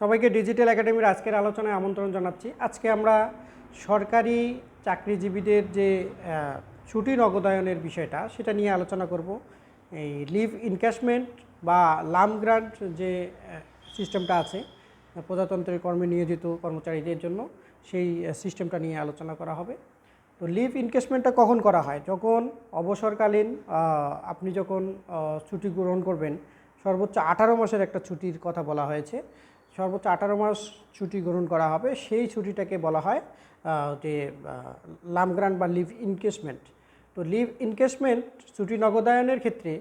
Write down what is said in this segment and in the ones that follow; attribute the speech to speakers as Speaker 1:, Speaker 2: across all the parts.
Speaker 1: সবাইকে ডিজিটাল একাডেমির আজকের আলোচনায় আমন্ত্রণ জানাচ্ছি। আজকে আমরা সরকারি চাকরিজীবীদের যে ছুটি নগদায়নের বিষয়টা, সেটা নিয়ে আলোচনা করব। এই লিভ ইনক্যাশমেন্ট বা লাম গ্রান্ট যে সিস্টেমটা আছে, প্রজাতন্ত্রের কর্মে নিয়োজিত কর্মচারীদের জন্য সেই সিস্টেমটা নিয়ে আলোচনা করা হবে। তো লিভ ইনকেসমেন্টটা কখন করা হয়? যখন অবসরকালীন আপনি যখন ছুটি গ্রহণ করবেন, সর্বোচ্চ আঠারো মাসের একটা ছুটির কথা বলা হয়েছে। সর্বোচ্চ আঠারো মাস ছুটি গ্রহণ করা হবে। সেই ছুটিটাকে বলা হয় যে লামগ্রান্ট বা লিভ ইনকেসমেন্ট। তো লিভ ইনকেসমেন্ট ছুটি নগদায়নের ক্ষেত্রে,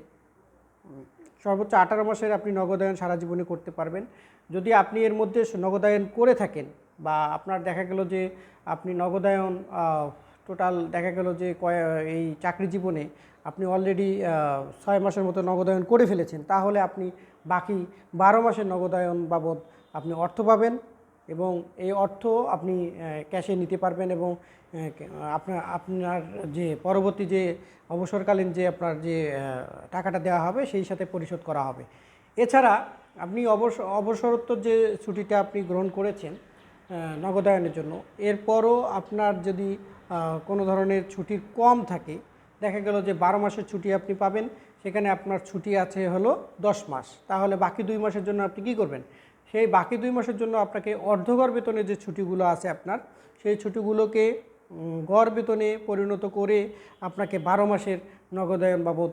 Speaker 1: সর্বোচ্চ আঠারো মাসের আপনি নগদায়ন সারা জীবনে করতে পারবেন। যদি আপনি এর মধ্যে নগদায়ন করে থাকেন বা আপনার দেখা গেল যে, আপনি নগদায়ন টোটাল দেখা গেল যে, কয়, এই চাকরি জীবনে আপনি অলরেডি ছয় মাসের মতো নগদায়ন করে ফেলেছেন, তাহলে আপনি বাকি বারো মাসের নগদায়ন বাবদ আপনি অর্থ পাবেন এবং এই অর্থ আপনি ক্যাশে নিতে পারবেন এবং আপনার আপনার যে পরবর্তী যে অবসরকালীন যে আপনার যে টাকাটা দেওয়া হবে সেই সাথে পরিশোধ করা হবে। এছাড়া আপনি অবস, অবসরোত্তর যে ছুটিটা আপনি গ্রহণ করেছেন নগদায়নের জন্য, এরপরও আপনার যদি কোনো ধরনের ছুটির কম থাকে, দেখা গেল যে বারো মাসের ছুটি আপনি পাবেন, সেখানে আপনার ছুটি আছে হলো দশ মাস। তাহলে বাকি দুই মাসের জন্য আপনি কি করবেন? সেই বাকি দুই মাসের জন্য আপনাকে অর্ধগড় বেতনের যে ছুটিগুলো আছে আপনার, সেই ছুটিগুলোকে গড় বেতনে পরিণত করে আপনাকে বারো মাসের নগদায়ন বাবদ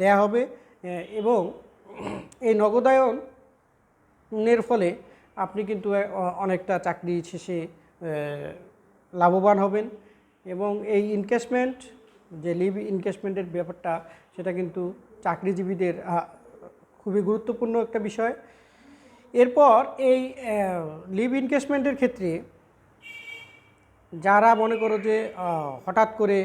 Speaker 1: দেয়া হবে। এবং এই নগদায়নের ফলে আপনি কিন্তু অনেকটা চাকরি শেষে লাভবান হবেন। এবং এই ইনভেস্টমেন্ট যে লিভ ইনভেস্টমেন্টের ব্যাপারটা, সেটা কিন্তু চাকরিজীবীদের খুবই গুরুত্বপূর্ণ একটা বিষয়। এরপর এই লিভ ইনকেসমেন্টের ক্ষেত্রে যারা মনে করো যে হঠাৎ করে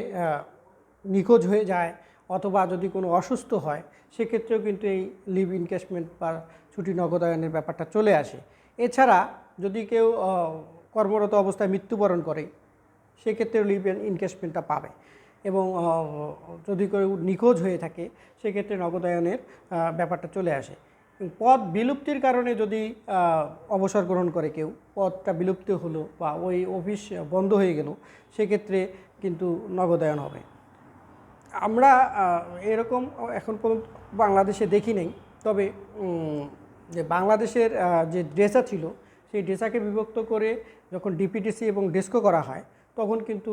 Speaker 1: নিখোঁজ হয়ে যায় অথবা যদি কোনো অসুস্থ হয়, সেক্ষেত্রেও কিন্তু এই লিভ ইনভেস্টমেন্ট বা ছুটি নগদায়নের ব্যাপারটা চলে আসে। এছাড়া যদি কেউ কর্মরত অবস্থায় মৃত্যুবরণ করে, সেক্ষেত্রেও লিভ ইনকেসমেন্টটা পাবে এবং যদি কেউ নিখোঁজ হয়ে থাকে, সেক্ষেত্রে নগদায়নের ব্যাপারটা চলে আসে। পদ বিলুপ্তির কারণে যদি অবসর গ্রহণ করে কেউ, পদটা বিলুপ্ত হলো বা ওই অফিস বন্ধ হয়ে গেল, সেক্ষেত্রে কিন্তু নগদায়ন হবে। আমরা এরকম এখন পর্যন্ত বাংলাদেশে দেখি নেই, তবে যে বাংলাদেশের যে ড্রেসা ছিল, সেই ড্রেসাকে বিভক্ত করে যখন ডিপিটিসি এবং ডেস্কো করা হয় তখন কিন্তু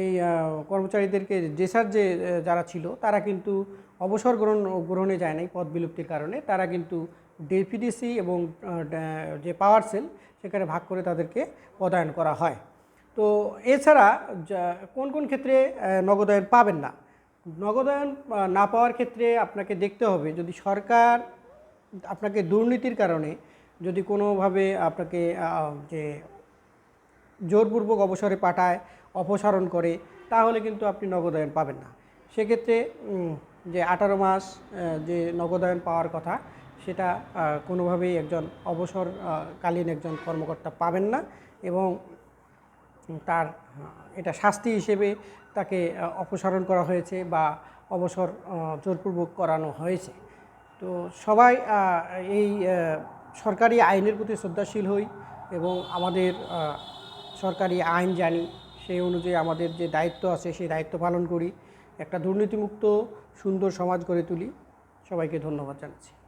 Speaker 1: এই কর্মচারীদেরকে ড্রেসার যে যারা ছিল, তারা কিন্তু অবসর গ্রহণ, গ্রহণে যায় নাই পদ বিলুপ্তির কারণে। তারা কিন্তু ডিপিডিসি এবং যে পাওয়ার সেল, সেখানে ভাগ করে তাদেরকে পদায়ন করা হয়। তো এছাড়া কোন কোন ক্ষেত্রে নগদায়ন পাবেন না? নগদায়ন না পাওয়ার ক্ষেত্রে আপনাকে দেখতে হবে, যদি সরকার আপনাকে দুর্নীতির কারণে যদি কোনোভাবে আপনাকে যে জোরপূর্বক অবসরে পাঠায়, অপসারণ করে, তাহলে কিন্তু আপনি নগদায়ন পাবেন না। সেক্ষেত্রে যে আঠারো মাস যে নগদায়ন পাওয়ার কথা, সেটা কোনোভাবেই একজন অবসরকালীন একজন কর্মকর্তা পাবেন না এবং তার, এটা শাস্তি হিসেবে তাকে অপসারণ করা হয়েছে বা অবসর জোরপূর্বক করানো হয়েছে। তো সবাই এই সরকারি আইনের প্রতি শ্রদ্ধাশীল হই এবং আমাদের সরকারি আইন জানি, সেই অনুযায়ী আমাদের যে দায়িত্ব আছে, সেই দায়িত্ব পালন করি। একটা দুর্নীতিমুক্ত, সুন্দর সমাজ গড়ে তুলি। সবাইকে ধন্যবাদ জানাচ্ছি।